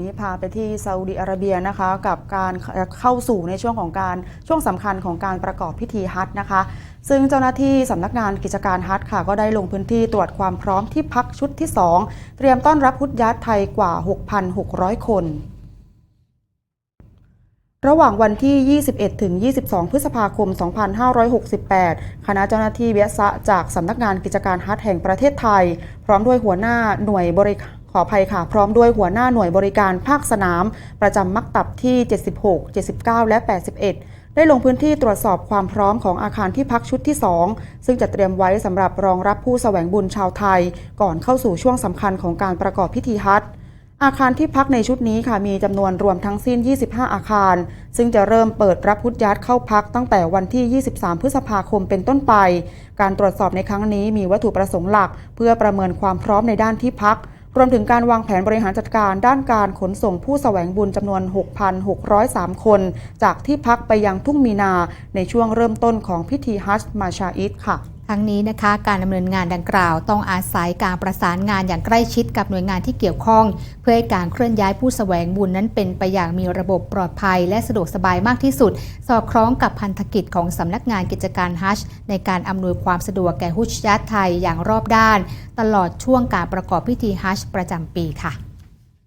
นี้พาไปที่ซาอุดิอาระเบียนะคะ กับการเข้าสู่ในช่วงของการช่วงสำคัญของการประกอบพิธีฮัจญ์นะคะ ซึ่งเจ้าหน้าที่สำนักงานกิจการฮัจญ์ค่ะ ก็ได้ลงพื้นที่ตรวจความพร้อมที่พักชุดที่ 2 เตรียมต้อนรับพุทธยัตไทยกว่า 6,600 คนระหว่างวันที่ 21 ถึง 22 พฤษภาคม 2568 คณะเจ้าหน้าที่เวียสะจากสำนักงานกิจการฮัทแห่งประเทศไทย พร้อมด้วยหัวหน้าหน่วยบริ ขออภัยค่ะ พร้อมด้วยหัวหน้าหน่วยบริการภาคสนาม ประจำมักตับที่ 76 79 และ 81 ได้ลงพื้นที่ตรวจสอบความพร้อมของอาคารที่พักชุดที่ 2 ซึ่งจะเตรียมไว้สำหรับรองรับผู้แสวงบุญชาวไทย ก่อนเข้าสู่ช่วงสำคัญของการประกอบพิธีฮัจญ์อาคารที่พักในชุดนี้ค่ะมีจำนวนรวมทั้งสิ้น 25 อาคาร ซึ่งจะเริ่มเปิดรับพุทธยัตเข้าพักตั้งแต่วันที่ 23 พฤษภาคมเป็นต้นไป การตรวจสอบในครั้งนี้มีวัตถุประสงค์หลัก เพื่อประเมินความพร้อมในด้านที่พัก รวมถึงการวางแผนบริหารจัดการด้านการขนส่งผู้แสวงบุญจำนวน 6,603 คน จากที่พักไปยังทุ่งมีนาในช่วงเริ่มต้นของพิธีฮัจญ์มาชาอิดค่ะ ทั้งนี้นะคะ การดำเนินงานดังกล่าว ต้องอาศัยการประสานงานอย่างใกล้ชิดกับหน่วยงานที่เกี่ยวข้อง เพื่อให้การเคลื่อนย้ายผู้แสวงบุญนั้นเป็นไปอย่างมีระบบปลอดภัย และสะดวกสบายมากที่สุด สอดคล้องกับพันธกิจของสำนักงานกิจการฮัจญ์ในการอำนวยความสะดวกแก่ฮุจญาตไทยอย่างรอบด้าน ตลอดช่วงการประกอบพิธีฮัจญ์ประจำปีค่ะ